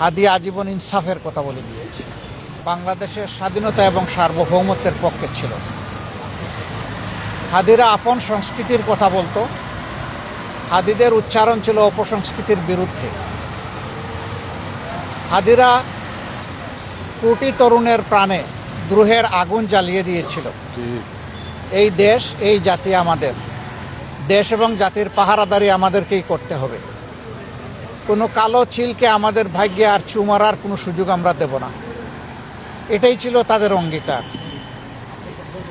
হাদি আজীবন ইনসাফের কথা বলে দিয়েছে। বাংলাদেশের স্বাধীনতা এবং সার্বভৌমত্বের পক্ষে ছিল। হাদিরা আপন সংস্কৃতির কথা বলতো। হাদিদের উচ্চারণ ছিল অপসংস্কৃতির বিরুদ্ধে। হাদিরা কোটি তরুণের প্রাণে দ্রোহের আগুন জ্বালিয়ে দিয়েছিল। এই দেশ এই জাতি আমাদের। দেশ এবং জাতির পাহারাদারি আমাদেরকেই করতে হবে। কোনো কালো চিলকে আমাদের ভাগ্যে আর চুমারার কোনো সুযোগ আমরা দেব না। এটাই ছিল তাদের অঙ্গীকার।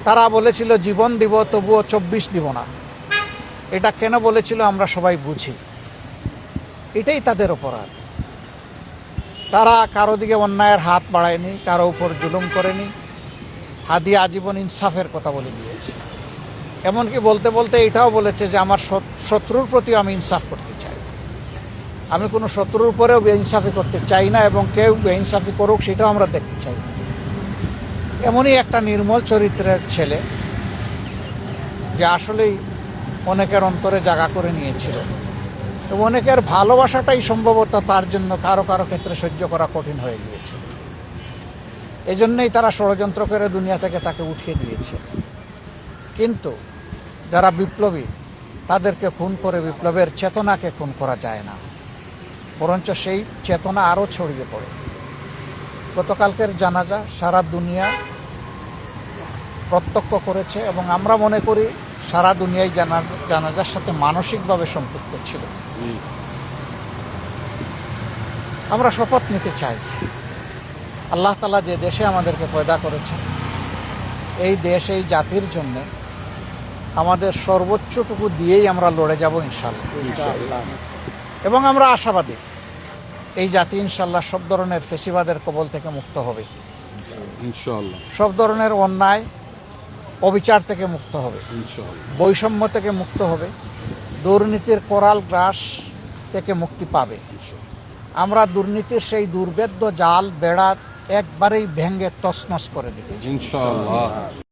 তারা বলেছিল, জীবন দিব, তবুও চব্বিশ দিব না। এটা কেন বলেছিল আমরা সবাই বুঝি। এটাই তাদের অপরাধ। তারা কারও দিকে অন্যায়ের হাত বাড়ায়নি, কারও উপর জুলুম করেনি। হাদি আজীবন ইনসাফের কথা বলে দিয়েছে। এমনকি বলতে বলতে এটাও বলেছে যে, আমার শত্রুর প্রতি আমি ইনসাফ করতে চাই। আমি কোনো শত্রুর উপরেও বেইনসাফি করতে চাই না এবং কেউ বেইনসাফি করুক সেটাও আমরা দেখতে চাই। না এমনই একটা নির্মল চরিত্রের ছেলে, যে আসলেই অনেকের অন্তরে জাগা করে নিয়েছিল। অনেকের ভালোবাসাটাই সম্ভবত তার জন্য কারও কারও ক্ষেত্রে সহ্য করা কঠিন হয়ে গিয়েছিল এই জন্যই তারা ষড়যন্ত্র করে দুনিয়া থেকে তাকে উঠিয়ে দিয়েছে। কিন্তু যারা বিপ্লবী, তাদেরকে খুন করে বিপ্লবের চেতনাকে খুন করা যায় না। বরঞ্চ সেই চেতনা আরও ছড়িয়ে পড়ে। গতকালকের জানাজা সারা দুনিয়া প্রত্যক্ষ করেছে এবং আমরা মনে করি সারা দুনিয়ায় জানা জানাজার সাথে মানসিকভাবে সম্পৃক্ত ছিল। আমরা শপথ নিতে চাই। আল্লাহ তালা যে দেশে আমাদেরকে পয়দা করেছেন, এই দেশ, এই জাতির জন্যে আমাদের সর্বোচ্চটুকু দিয়েই আমরা লড়ে যাব ইনশাল্লাহ এবং আমরা আশাবাদী এই জাতি ইনশাল্লাহ সব ধরনের ফেসিবাদের কবল থেকে মুক্ত হবে। সব ধরনের অন্যায় অবিচার থেকে মুক্ত হবে। বৈষম্য থেকে মুক্ত হবে। দুর্নীতির কোরাল গ্রাস থেকে মুক্তি পাবে। আমরা দুর্নীতির সেই দুর্বেদ্য জাল বেড়া একবারেই ভেঙ্গে তছনছ করে দিতে